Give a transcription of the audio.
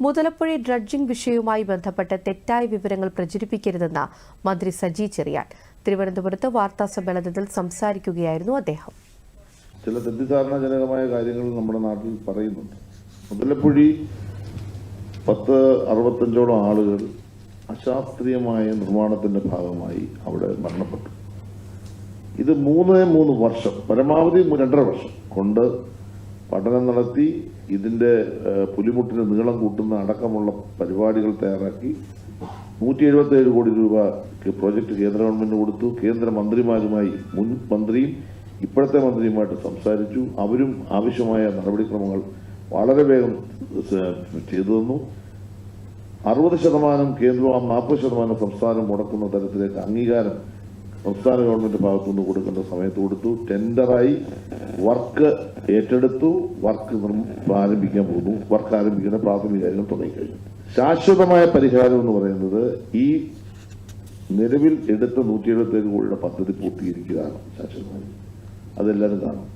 Muthalapozhi dredging വിഷയവുമായി ബന്ധപ്പെട്ട് തെറ്റായ വിവരങ്ങൾ പ്രചരിപ്പിക്കരുതെന്ന് മന്ത്രി സജി ചെറിയാൻ. തിരുവനന്തപുരത്ത് വാർത്താ സമ്മേളനത്തിൽ സംസാരിക്കുകയായിരുന്നു അദ്ദേഹം. ചില തെറ്റിദ്ധാരണജനകമായ കാര്യങ്ങൾ നമ്മുടെ നാട്ടിൽ പറയുന്നുണ്ട്. മുതലപ്പുഴി പത്ത് അറുപത്തഞ്ചോളം ആളുകൾ അശാസ്ത്രീയമായ നിർമ്മാണത്തിന്റെ ഭാഗമായി അവിടെ മരണപ്പെട്ടു. ഇത് മൂന്ന് മൂന്ന് വർഷം പരമാവധി രണ്ടര വർഷം കൊണ്ട് പഠനം നടത്തി ഇതിന്റെ ഏഹ്, പുലിമുട്ടിന് നീളം കൂട്ടുന്ന അടക്കമുള്ള പരിപാടികൾ തയ്യാറാക്കി. നൂറ്റി എഴുപത്തി ഏഴ് കോടി രൂപ പ്രോജക്റ്റ് കേന്ദ്ര ഗവൺമെന്റിന് കൊടുത്തു. കേന്ദ്ര മന്ത്രിമാരുമായി മുൻ മന്ത്രിയും ഇപ്പോഴത്തെ മന്ത്രിയുമായിട്ട് സംസാരിച്ചു. അവരും ആവശ്യമായ നടപടിക്രമങ്ങൾ വളരെ വേഗം ചെയ്തു തന്നു. അറുപത് ശതമാനം കേന്ദ്രവും നാൽപ്പത് ശതമാനം സംസ്ഥാനം മുടക്കുന്ന തരത്തിലേക്ക് അംഗീകാരം സംസ്ഥാന ഗവൺമെന്റ് ഭാഗത്തുനിന്ന് കൊടുക്കേണ്ട സമയത്ത് കൊടുത്തു ടെൻഡറായി വർക്ക് ഏറ്റെടുത്തു വർക്ക് ആരംഭിക്കാൻ പോകുന്നു. വർക്ക് ആരംഭിക്കുന്ന പ്രാഥമിക കാര്യങ്ങൾ തുടങ്ങിക്കഴിഞ്ഞു. ശാശ്വതമായ പരിഹാരം എന്ന് പറയുന്നത് ഈ നിലവിൽ എടുത്ത നൂറ്റി എഴുപത്തേഴ് കോടിയുടെ പദ്ധതി പൂർത്തീകരിക്കുകയാണ് ശാശ്വതമായി. അതെല്ലാവരും കാണും.